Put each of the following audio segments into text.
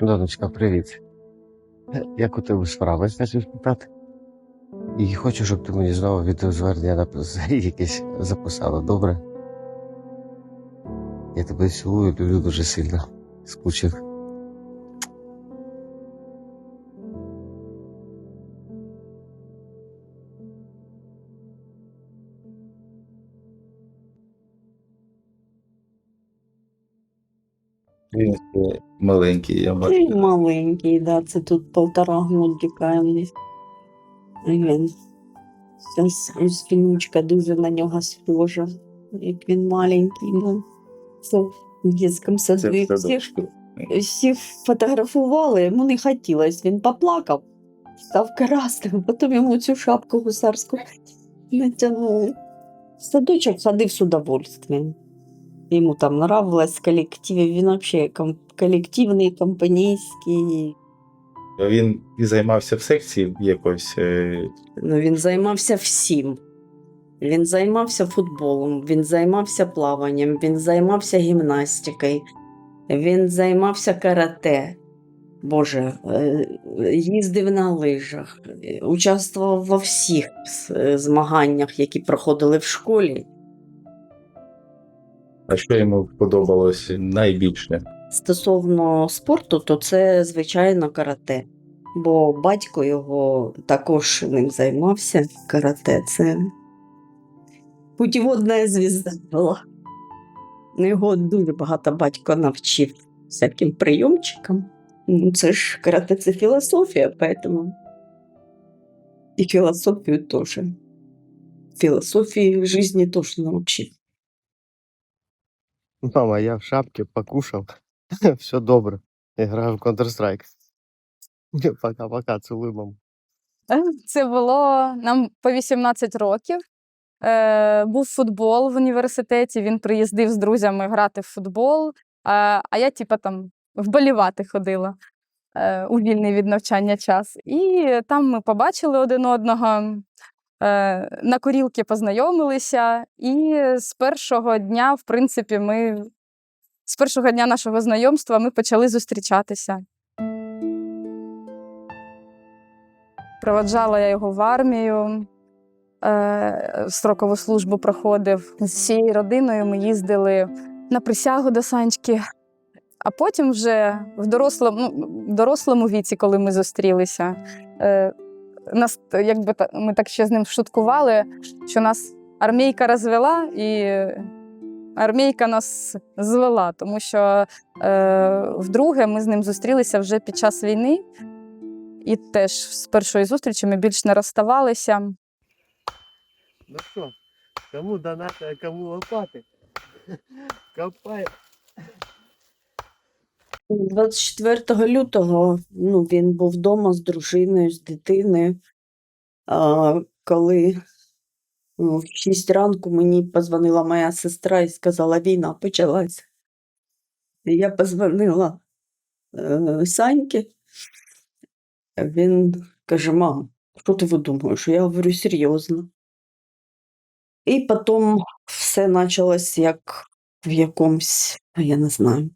Донечка, привіт. Як у тебе справи, хочу спитати? І хочу, щоб ти мені знову відеозвернення напис- якесь записала, добре? Я тебе цілую, люблю дуже сильно. Скучив. Він ще маленький, я бачу. маленький, да, це тут полтора них. Він. Зараз спінючка дуже на нього схожа, як він маленький. Ну, це в дитячому саду. Це І всі, всі фотографували, йому не хотілося. Він поплакав, став красним, потім йому цю шапку гусарську натягнули. Садочок ходив з удовольствием. Йому там нравилось в колективі. Він взагалі ком- колективний, компанійський. Він і займався в секції якось. е, Ну, він займався всім. Він займався футболом, він займався плаванням, він займався гімнастикою, він займався карате. Боже, е, їздив на лижах, е, участвував во всіх змаганнях, які проходили в школі. А що йому подобалось найбільше? Стосовно спорту, то це звичайно карате. Бо батько його також ним займався. Карате це путіводна звізда була. Ну, Його дуже багато батько навчив всяким прийомчикам. Ну, це ж карате це філософія, поэтому і філософію теж. Філософії в житті теж навчив. Мама, я в шапці покушав. Все добре. Я граю в Counter-Strike. Пока-пока, цілую, маму. Це було нам по 18 років. Е, був футбол в університеті. Він приїздив з друзями грати в футбол. А, а я, типа, там вболівати ходила е, у вільний від навчання час. І там ми побачили один одного. Е, на корілки познайомилися, і з першого дня, в принципі, ми з першого дня нашого знайомства ми почали зустрічатися. Проводжала я його в армію, е, строкову службу проходив. З всією родиною ми їздили на присягу до Санечки. А потім вже в дорослому, ну, в дорослому віці, коли ми зустрілися, е, нас, якби ми так ще з ним шуткували, що нас армійка розвела і армійка нас звела, тому що е, вдруге ми з ним зустрілися вже під час війни. І теж з першої зустрічі ми більш не розставалися. Ну що, кому донати, а кому лопати? Копай. 24 лютого ну, він був вдома з дружиною, з дитиною. А, коли ну, в 6 ранку мені позвонила моя сестра і сказала, війна почалася. Я позвонила е, Саньки. Він каже: мам, що ти видумуєш? Я говорю, серйозно. І потім все почалось як в якомусь, я не знаю,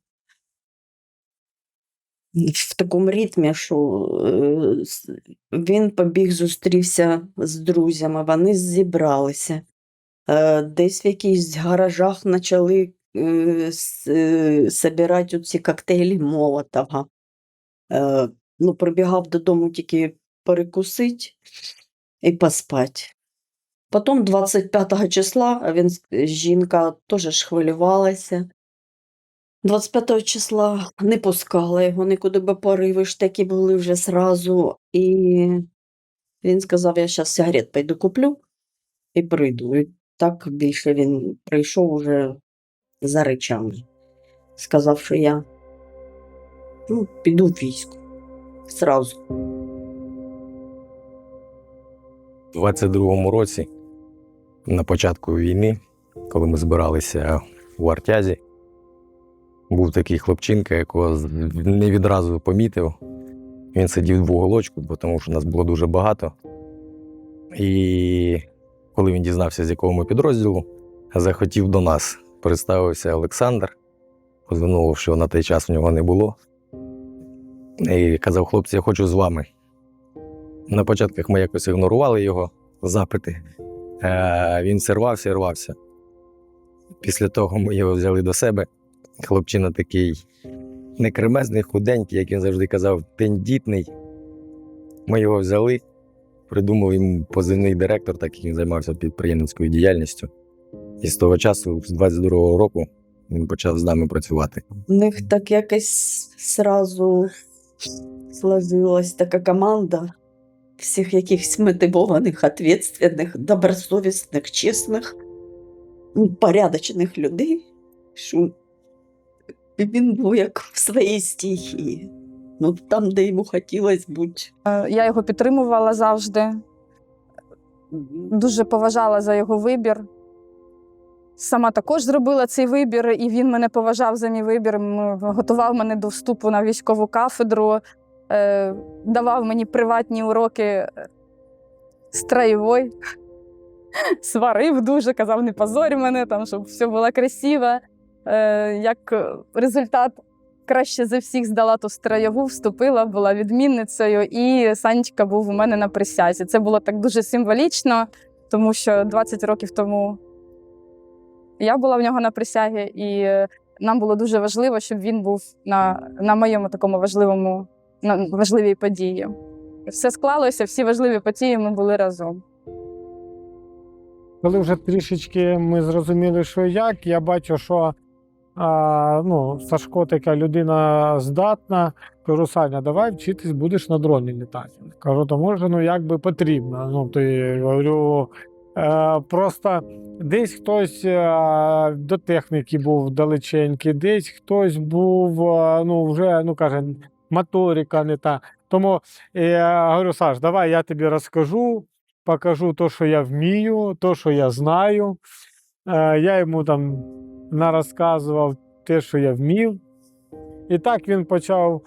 в такому ритмі, що е, він побіг, зустрівся з друзями, вони зібралися. Е, Десь в якихось гаражах почали с- е, ці коктейлі Молотова. Ну, прибігав додому тільки перекусити і поспати. Потім 25 числа він, жінка теж хвилювалася. 25 числа не пускала його нікуди, бо пориви ж такі були вже зразу. І він сказав: я зараз сигарет пойду куплю і прийду. І так більше він прийшов уже за речами. Сказав, що я ну, піду в військо. Зразу. У 22-му році, на початку війни, коли ми збиралися у Артязі, був такий хлопчинка, якого не відразу помітив. Він сидів в уголочку, бо тому що нас було дуже багато. І коли він дізнався, з якого ми підрозділу, захотів до нас. Представився Олександр, позвонив, що на той час в нього не було. і казав, хлопці, я хочу з вами. На початках ми якось ігнорували його запити. Е, Він все і рвався. Після того ми його взяли до себе. Хлопчина такий не кремезний, худенький, як він завжди казав, тендітний. Ми його взяли, придумав йому позивний директор, так як він займався підприємницькою діяльністю. І з того часу, з 22-го року, він почав з нами працювати. У них так якось сразу сложилась така команда всіх якихось мотивованих, ответственних, добросовісних, чесних, порядочних людей, що він був як в своїй стихії. Ну, там, де йому хотілося бути. Е, Я його підтримувала завжди, дуже поважала за його вибір. Сама також зробила цей вибір, і він мене поважав за мій вибір. Готував мене до вступу на військову кафедру, е, давав мені приватні уроки е, строєвої. Сварив дуже, казав, не позорь мене, там, щоб все було красиво. Е, Як результат краще за всіх здала ту строєву, вступила, була відмінницею, і Санечка був у мене на присязі. Це було так дуже символічно, тому що 20 років тому я була в нього на присягі, і нам було дуже важливо, щоб він був на, на моєму такому важливому на важливій події. Все склалося, всі важливі події ми були разом. Коли вже трішечки ми зрозуміли, що як, я бачу, що а, ну, Сашко така людина здатна. Кажу, Саня, давай вчитись будеш на дроні літати. Кажу, то може, ну як би потрібно. Ну, ти говорю, е, просто десь хтось е, до техніки був далеченький, десь хтось був, е, ну, вже, ну каже, моторика не та. Тому е, я говорю, Саш, давай я тобі розкажу покажу то, що я вмію, то, що я знаю. Е, я йому там нарозказував те, що я вмів. І так він почав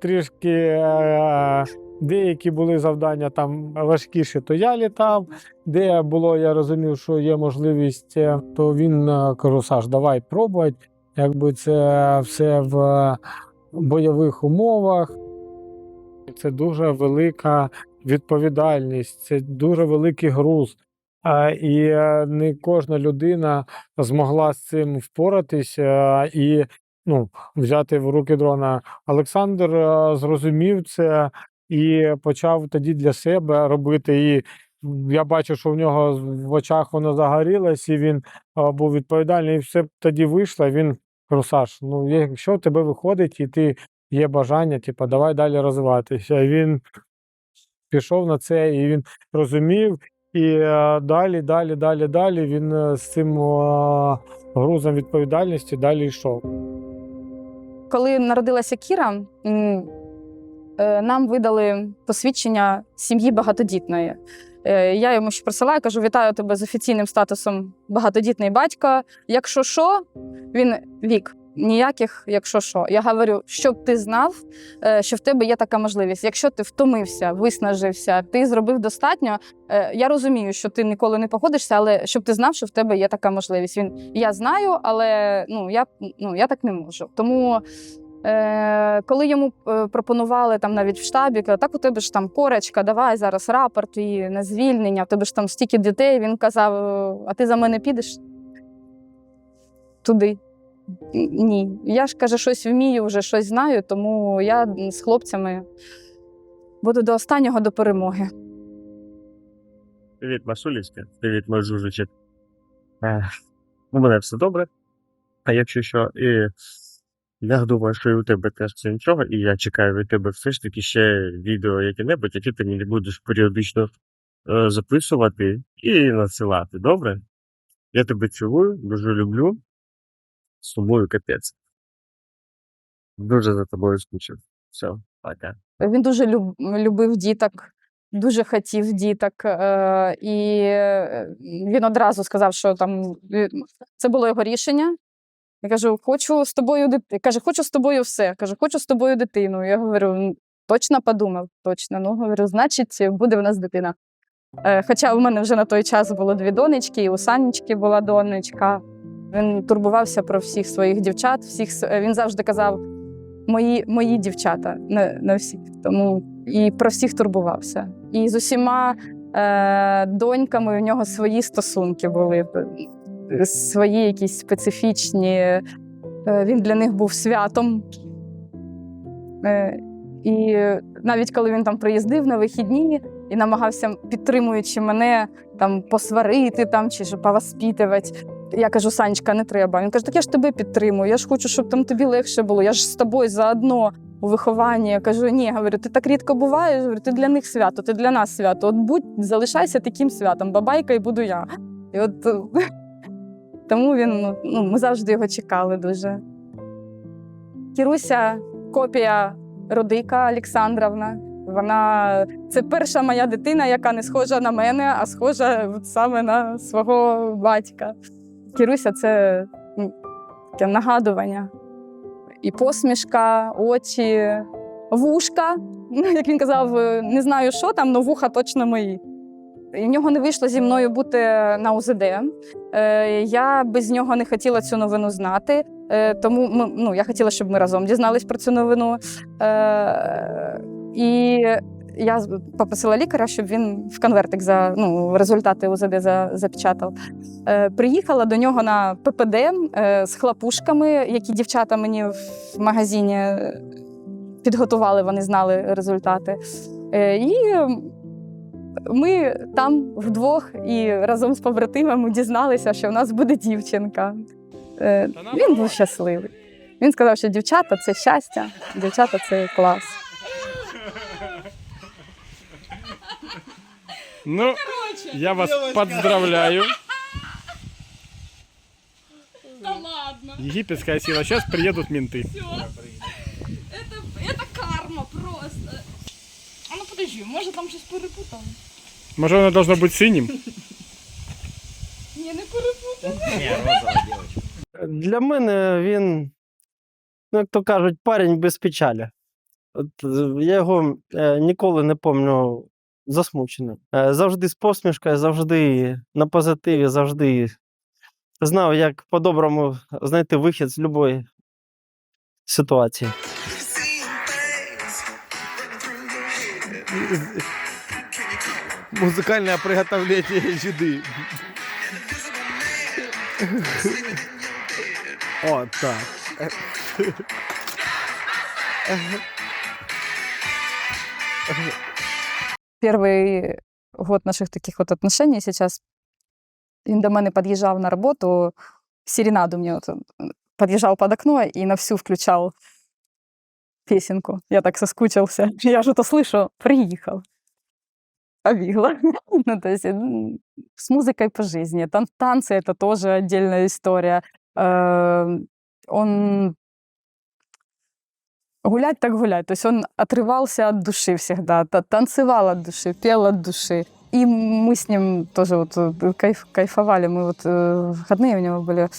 трішки. Е, деякі були завдання там важкіші, то я літав. Де було, я розумів, що є можливість, е, то він е, кажу, Саш, давай пробувати. Якби це все в бойових умовах. Це дуже велика відповідальність, це дуже великий груз. І е, не кожна людина змогла з цим впоратися і ну, взяти в руки дрона. Олександр е, зрозумів це і почав тоді для себе робити. І я бачу, що в нього в очах воно загорілось, і він е, був відповідальний, і все тоді вийшло. Він кажу, Саш, ну якщо в тебе виходить, і ти є бажання, типу, давай далі розвиватися. Він пішов на це, і він розумів. І е, далі, далі, далі, далі він е, з цим е, грузом відповідальності далі йшов. Коли народилася Кіра, нам видали посвідчення сім'ї багатодітної. Я йому ще присилаю, кажу: вітаю тебе з офіційним статусом багатодітний батько. Якщо що, він вік. Ніяких, якщо що. Я говорю, щоб ти знав, е, що в тебе є така можливість. Якщо ти втомився, виснажився, ти зробив достатньо. е, Я розумію, що ти ніколи не походишся, але щоб ти знав, що в тебе є така можливість. Він я знаю, але ну я ну я так не можу. Тому Е, коли йому пропонували там навіть в штабі, казали, так у тебе ж там корочка, давай зараз рапорт і на звільнення, в тебе ж там стільки дітей. Він казав: а ти за мене підеш туди? Ні. Я ж каже, щось вмію, вже щось знаю, тому я з хлопцями буду до останнього до перемоги. Привіт, Масулівське. Привіт, мой жужичок. Е, У мене все добре. А якщо що, і я думаю, що і у тебе теж це нічого, і я чекаю від тебе все ж таки ще відео яке-небудь, яке ти мені будеш періодично е, записувати і надсилати. Добре? Я тебе цілую, дуже люблю. Сумую капець. Дуже за тобою скучив. Все, пока. Він дуже люб, любив діток, дуже хотів діток. Е, і е, він одразу сказав, що там е, це було його рішення. Я кажу, хочу з тобою дитину. Каже, хочу з тобою все. Каже, хочу з тобою дитину. Я говорю, «Ну, точно подумав, точно. Ну, говорю, значить, буде в нас дитина. Хоча у мене вже на той час було дві донечки, і у Санечки була донечка. Він турбувався про всіх своїх дівчат. Всіх, він завжди казав: мої, мої дівчата на, на всіх. Тому і про всіх турбувався. І з усіма е, доньками у нього свої стосунки були, е, свої якісь специфічні. Е, він для них був святом. Е, і навіть коли він там приїздив на вихідні і намагався, підтримуючи мене, там посварити там, чи ж повоспитувати, я кажу, Санечка, не треба. Він каже, так я ж тебе підтримую. Я ж хочу, щоб там тобі легше було. Я ж з тобою заодно у вихованні. Я кажу, ні, говорю, ти так рідко буваєш. Говорю, ти для них свято, ти для нас свято. От будь залишайся таким святом, бабайка і буду я. І от е, тому він ну, ну, ми завжди його чекали дуже. Кіруся копія Родика Олександровна. Вона це перша моя дитина, яка не схожа на мене, а схожа саме на свого батька. Кіруся це таке нагадування. І посмішка, очі, вушка. Ну, Як він казав, е, не знаю, що там, але вуха точно мої. І в нього не вийшло зі мною бути на УЗД. Е, Я без нього не хотіла цю новину знати. Е, Тому ми, ну, я хотіла, щоб ми разом дізнались про цю новину. І я попросила лікаря, щоб він в конвертик за ну, результати УЗД за, запечатав. Е, Приїхала до нього на ППД е, з хлопушками, які дівчата мені в магазині е, підготували, вони знали результати. Е, І ми там вдвох і разом з побратимами дізналися, що в нас буде дівчинка. Е, Він був щасливий. Він сказав, що дівчата це щастя, дівчата це клас. Ну, я вас поздравляю. Да ладно. Египетская сила. Сейчас приедут менты. Это, это карма просто. А ну подожди, может там щось перепутав? Может, оно должно быть синим? Ні, не перепутав. Для мене він, ну, як то кажуть, парень без печалі. От, е, я його е, ніколи не пам'ятаю засмученим. Е, завжди з посмішкою, завжди на позитиві, завжди знав, як по-доброму знайти вихід з будь-якої ситуації. Музыкальное приготовление еды. О, так Первый год наших таких вот отношений сейчас він до мене під'їжджав на роботу, серенаду мне вот, подъезжал под окно и на всю включал песенку. Я так соскучился. Я же то слышу, приехал. Побегла. ну, то есть, м, с музыкой по жизни. Тан- танцы — это тоже отдельная история. Э, Он гулять так гулять. То есть он отрывался от души всегда, та- танцевал от души, пел от души. И мы с ним тоже вот э, кайф, кайфовали. Мы вот э, выходные у него были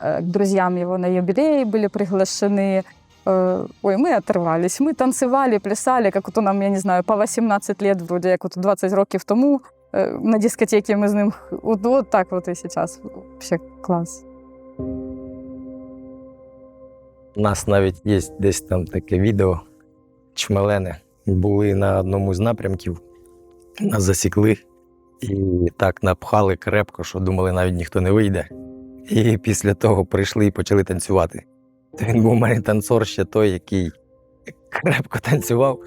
э, к друзьям его на юбилей были приглашены. Э, Ой, мы оторвались, мы танцевали, плясали, как вот он нам, я не знаю, по 18 лет вроде, як от 20 років тому э, на дискотеке ми з ним от, от так вот і сейчас. Вообще клас. У нас навіть є десь там таке відео чмелени. Були на одному з напрямків, нас засікли і так напхали крепко, що думали, навіть ніхто не вийде. І після того прийшли і почали танцювати. То він був у мене танцор ще той, який крепко танцював.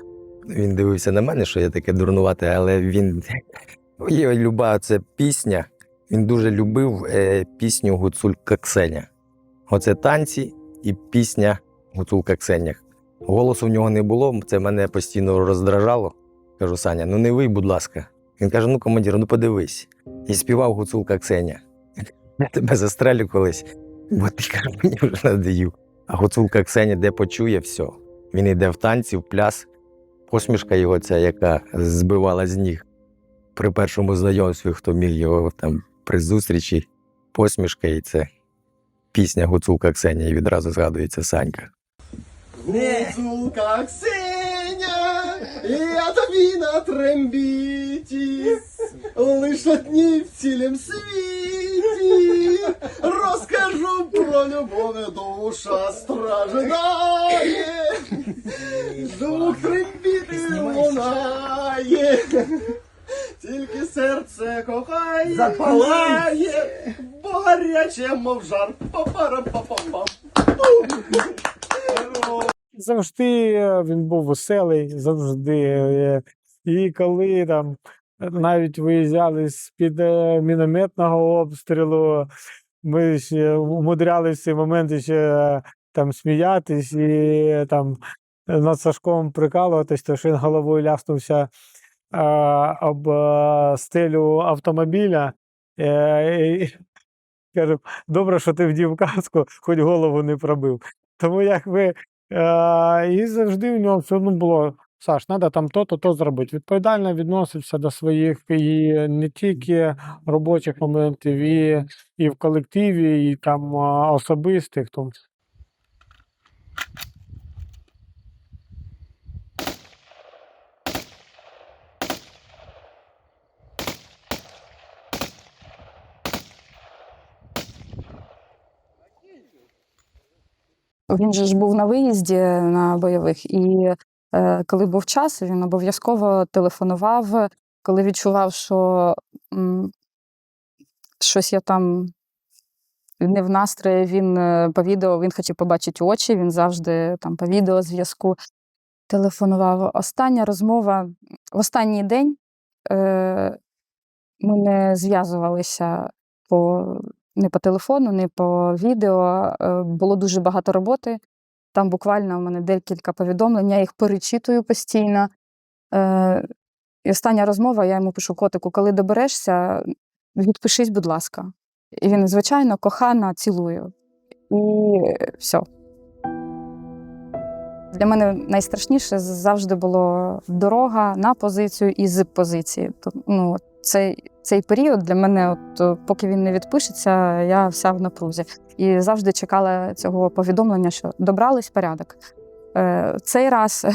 Він дивився на мене, що я таке дурнувате, але він є люба це пісня. Він дуже любив е, пісню Гуцулька Ксеня. Оце танці і пісня Гуцулка Ксеня. Голосу в нього не було, це мене постійно роздражало. Кажу, Саня, ну не вий, будь ласка. Він каже: ну, командир, ну подивись. І співав Гуцулка Ксеня. Я тебе застрелю колись, бо ти каже, мені вже надаю. А Гуцулка Ксеня де почує все. Він йде в танці, в пляс. Посмішка його ця, яка збивала з ніг. При першому знайомстві, хто міг його там при зустрічі, посмішка і це пісня Гуцулка Ксенія, і відразу згадується Санька. Гуцулка Ксеня, я тобі на трембіті, лиш одні в цілім світі. розкажу про любов, душа страждає, звук трембіти лунає, тільки серце кохає, запалає, гаряче, мов жар, па-пара-па-пам-пам. Завжди е, він був веселий, завжди. е, І коли там е, навіть виїжджали з-під е, мінометного обстрілу, ми ще умудрялися в моменти ще е, там сміятись і е, там е, над Сашком прикалуватись, то що він головою ляснувся е, об е, стелю автомобіля. Е, Каже, добре, що ти вдів каску, хоч голову не пробив. Тому якби Е, і завжди в нього все одно було. Саш, треба там то-то, то зробити. Відповідально відносився до своїх і не тільки робочих моментів, і, і в колективі, і там особистих. Тому Він же ж був на виїзді на бойових, і е, коли був час, він обов'язково телефонував, коли відчував, що м, щось я там не в настрої, він е, по відео, він хотів побачити очі, він завжди там по відеозв'язку телефонував. Остання розмова в останній день е, ми не зв'язувалися по не по телефону, не по відео. Е, Було дуже багато роботи. Там буквально у мене декілька повідомлень, я їх перечитую постійно. Е, І остання розмова, я йому пишу: котику, коли доберешся, відпишись, будь ласка. І він, звичайно, кохана, цілую. І все. Для мене найстрашніше завжди було дорога на позицію і з позиції. Ну, цей, цей період для мене, от, е, поки він не відпишеться, я вся в напрузі. І завжди чекала цього повідомлення, що добрались порядок. Е, цей раз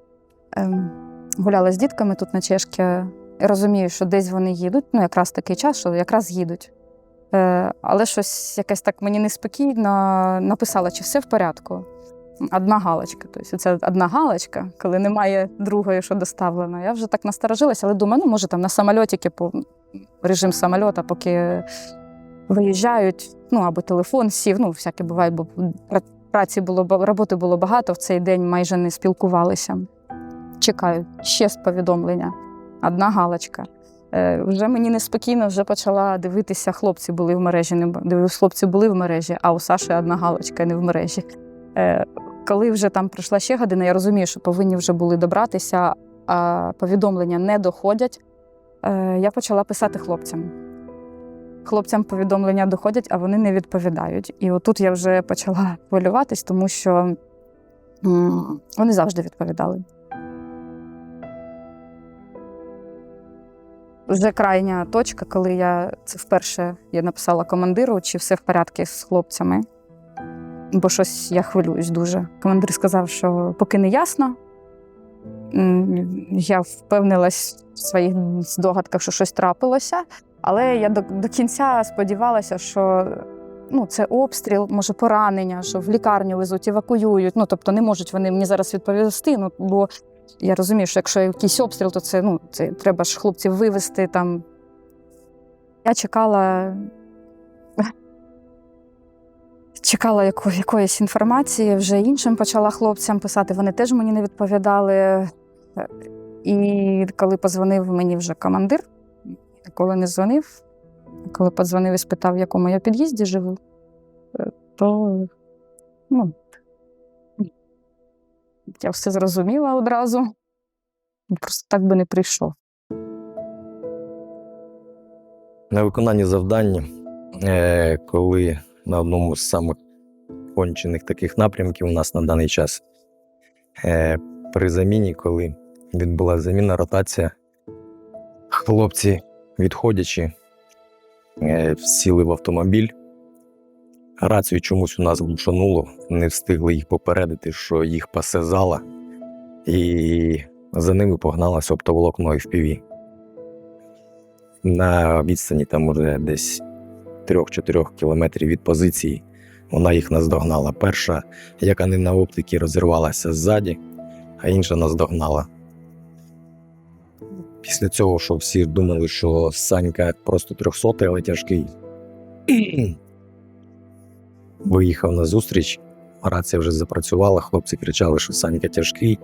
е, гуляла з дітками тут на Чешки. Розумію, що десь вони їдуть. Ну, якраз такий час, що якраз їдуть. Е, але щось якесь так мені неспокійно написала, чи все в порядку. Одна галочка. Тобто це одна галочка, коли немає другої, що доставлено. Я вже так насторожилася, але думаю, ну може там на самольотики по режим самольота, поки виїжджають, ну або телефон сів, ну всяке буває, бо пра- праці було роботи було багато, в цей день майже не спілкувалися. Чекаю ще з повідомлення. Одна галочка. Е, вже мені неспокійно, вже почала дивитися. Хлопці були в мережі. Не дивлюсь, хлопці були в мережі, а у Саші одна галочка не в мережі. Е, коли вже там пройшла ще година, я розумію, що повинні вже були добратися, а повідомлення не доходять. Е, я почала писати хлопцям. Хлопцям повідомлення доходять, а вони не відповідають. І отут я вже почала хвилюватись, тому що вони завжди відповідали. Вже крайня точка, коли я це вперше я написала командиру, чи все в порядку з хлопцями, бо щось я хвилююсь дуже. Командир сказав, що поки не ясно. Я впевнилась в своїх здогадках, що щось трапилося, але я до, до кінця сподівалася, що ну, це обстріл, може поранення, що в лікарню везуть, евакуюють. Ну, тобто не можуть вони мені зараз відповісти. Ну, бо я розумію, що якщо якийсь обстріл, то це, ну, це треба ж хлопців вивезти там. Я чекала. Чекала яко, якоїсь інформації, вже іншим почала хлопцям писати. Вони теж мені не відповідали. І коли позвонив мені вже командир, ніколи не дзвонив. Коли подзвонив і спитав, в якому я під'їзді живу, е, то ну, я все зрозуміла одразу. Просто так би не прийшов. На виконанні завдання, е, коли на одному з самих кончених таких напрямків у нас на даний час е, при заміні, коли відбула заміна, ротація, хлопці, відходячи, е, сіли в автомобіль. Рацію чомусь у нас глушануло, не встигли їх попередити, що їх пасе зала, і за ними погналося оптоволокно FPV. На відстані там уже десь 3-4 кілометрів від позиції. Вона їх наздогнала. Перша, яка не на оптиці розірвалася ззаді, а інша наздогнала. Після цього, що всі думали, що Санька просто 300 але тяжкий. Виїхав на зустріч, рація вже запрацювала, хлопці кричали, що Санька тяжкий.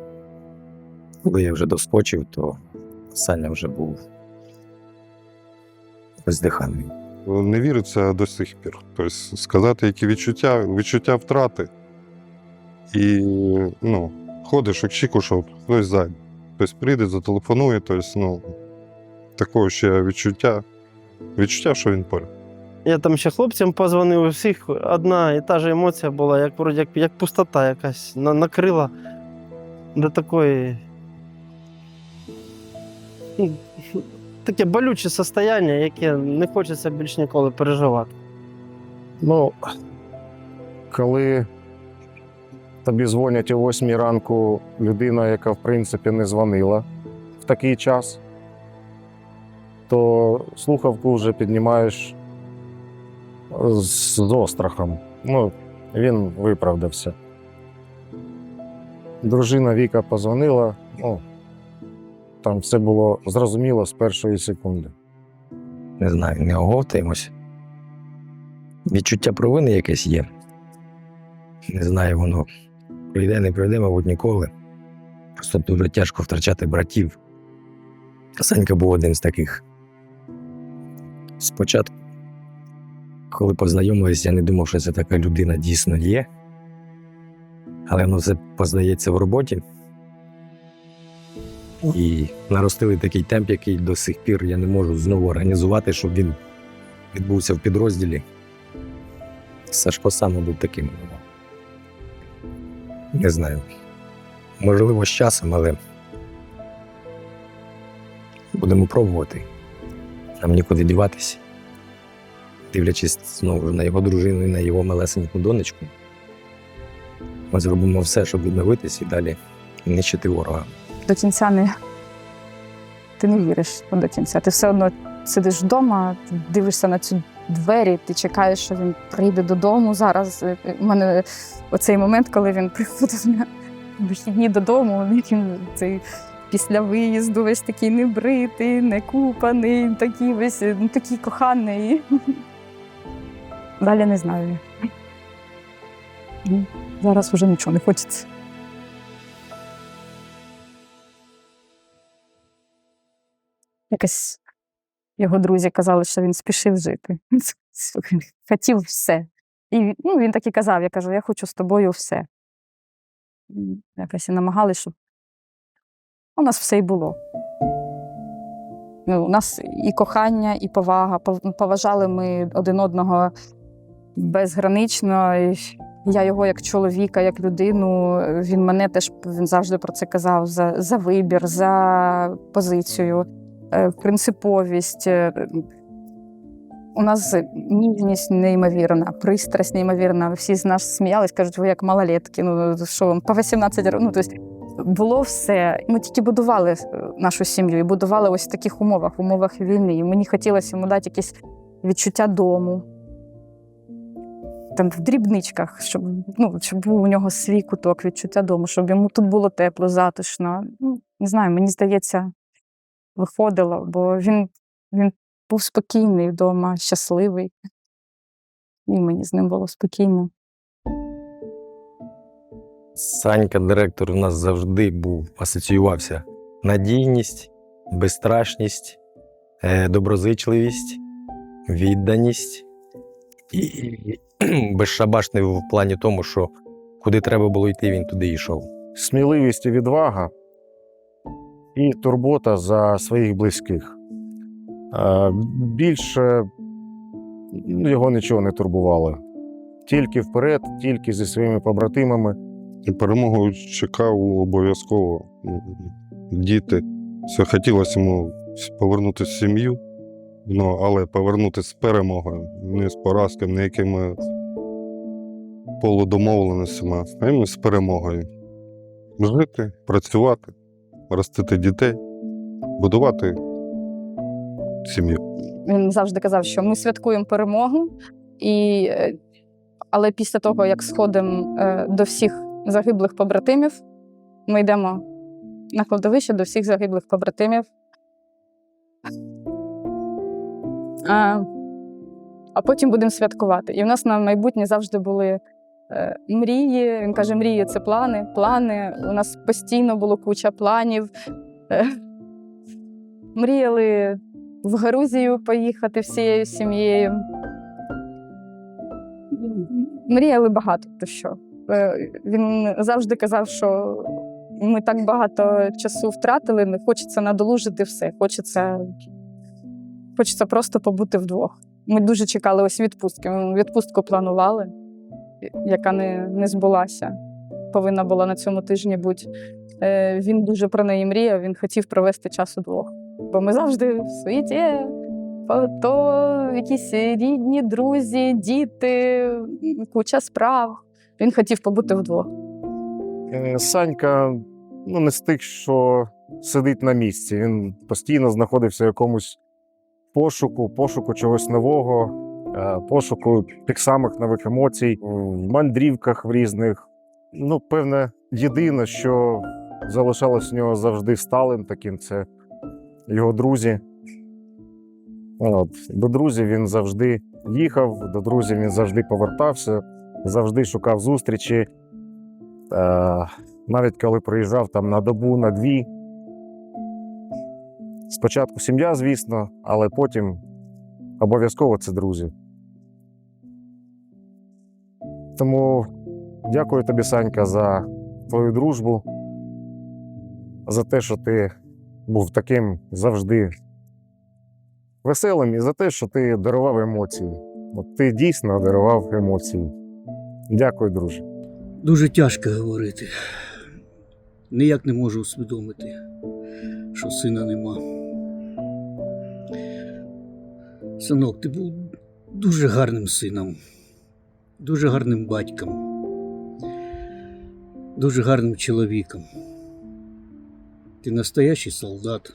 Коли я вже доскочив, то Саня вже був бездиханий. Не віриться до сих пір. Тобто сказати, які відчуття, відчуття втрати. І ну, ходиш, очікуєш, що хтось зайде. Хтось прийде, зателефонує, тобто, ну, такого ще відчуття. Відчуття, що він поряд. Я там ще хлопцям позвонив, у всіх одна і та ж емоція була, як вроді як, як пустота якась на, накрила до такої. Таке болюче состояння, яке не хочеться більш ніколи переживати. Ну, коли тобі дзвонять о 8 ранку людина, яка в принципі не дзвонила в такий час, то слухавку вже піднімаєш з острахом. Ну, він виправдався. Дружина Віка позвонила, ну, там все було зрозуміло з першої секунди. Не знаю, не оговтаємось. Відчуття провини якесь є. Не знаю, воно прийде, не прийде, мабуть, ніколи. Просто дуже тяжко втрачати братів. Санька був один з таких. Спочатку, коли познайомились, я не думав, що це така людина дійсно є. Але воно все познається в роботі. І наростили такий темп, який до сих пір я не можу знову організувати, щоб він відбувся в підрозділі. Сашко саме був таким. Не знаю. Можливо, з часом, але будемо пробувати. Нам нікуди діватися. Дивлячись знову на його дружину і на його малесеньку донечку, ми зробимо все, щоб відновитись і далі нищити ворога. До кінця не ти не віриш до кінця. Ти все одно сидиш вдома, дивишся на цю двері, ти чекаєш, що він прийде додому. Зараз у мене оцей момент, коли він приходить на вихідні додому, він цей. Після виїзду весь такий небритий, некупаний, такий весь ну, такий коханий. Далі не знаю. Зараз вже нічого не хочеться. Якось його друзі казали, що він спішив жити. Хотів все. І ну, він так і казав: я кажу, я хочу з тобою все. Якось і намагалися, щоб у нас все і було. Ну, у нас і кохання, і повага. Поважали ми один одного безгранично. І Я його як чоловіка, як людину. Він мене теж він завжди про це казав: за, за вибір, за позицію, принциповість. Е, У нас ніжність неймовірна, пристрасть неймовірна. Всі з нас сміялись, кажуть, ви як малолетки, ну що вам по 18 років. Ну, тобто було все. Ми тільки будували е, нашу сім'ю і будували ось в таких умовах, в умовах війни. І мені хотілося йому дати якесь відчуття дому. Там в дрібничках, щоб, ну, щоб був у нього свій куток відчуття дому, щоб йому тут було тепло, затишно. Ну, не знаю, мені здається, виходило, бо він, він був спокійний вдома, щасливий. І мені з ним було спокійно. Санька, директор, у нас завжди був, асоціювався надійність, безстрашність, е, доброзичливість, відданість і безшабашний в плані тому, що куди треба було йти, він туди йшов. сміливість і відвага і турбота за своїх близьких. Більше його нічого не турбувало. Тільки вперед, тільки зі своїми побратимами. Перемогу чекав обов'язково. Діти. Все хотілося йому повернутися сім'ю, ну, але повернутися з перемогою, не з поразками, не якими полудомовленостями, а з перемогою. Жити, працювати, ростити дітей, будувати сім'ю. Він завжди казав, що ми святкуємо перемогу, і, е, але після того, як сходимо е, до всіх загиблих побратимів, ми йдемо на кладовище до всіх загиблих побратимів. А, а потім будемо святкувати. І в нас на майбутнє завжди були мрії. Він каже: мрії це плани. Плани. У нас постійно було куча планів. Е, Мріяли в Грузію поїхати всією сім'єю. Мріяли багато про що. Е, Він завжди казав, що ми так багато часу втратили, не хочеться надолужити все. Хочеться, хочеться просто побути вдвох. Ми дуже чекали ось відпустки. Ми Відпустку планували, яка не, не збулася. Повинна була на цьому тижні бути. Е, Він дуже про неї мріяв, він хотів провести час удвох. Бо ми завжди в суеті, то якісь рідні, друзі, діти, куча справ. Він хотів побути вдвох. Е, Санька ну, не з тих, що сидить на місці. Він постійно знаходився в якомусь пошуку, пошуку чогось нового, пошуку тих самих нових емоцій, в мандрівках в різних. Ну, певне, єдине, що залишалось в нього завжди сталим таким, це його друзі. От. До друзів він завжди їхав, до друзів він завжди повертався, завжди шукав зустрічі. Е, навіть коли приїжджав там на добу, на дві. Спочатку сім'я, звісно, але потім обов'язково це друзі. Тому дякую тобі, Санька, за твою дружбу, за те, що ти був таким завжди веселим, і за те, що ти дарував емоції. От ти дійсно дарував емоції. Дякую, друже. Дуже тяжко говорити. Ніяк не можу усвідомити, що сина нема. Синок, ти був дуже гарним сином, дуже гарним батьком, дуже гарним чоловіком. Ти настоящий солдат.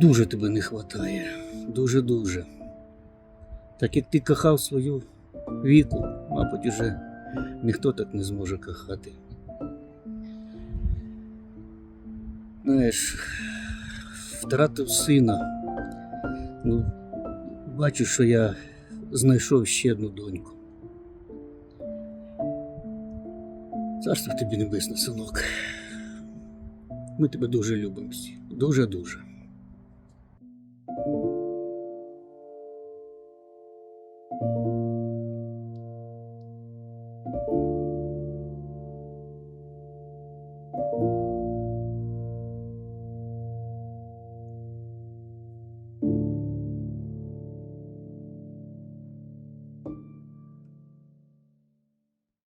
Дуже тебе не вистачає. Дуже-дуже. Так як ти кохав свою віку, мабуть, уже ніхто так не зможе кохати. Знаєш, втратив сина. Ну, бачу, що я знайшов ще одну доньку. Царство тобі небесне, синок. Ми тебе дуже любимо всі. Дуже-дуже.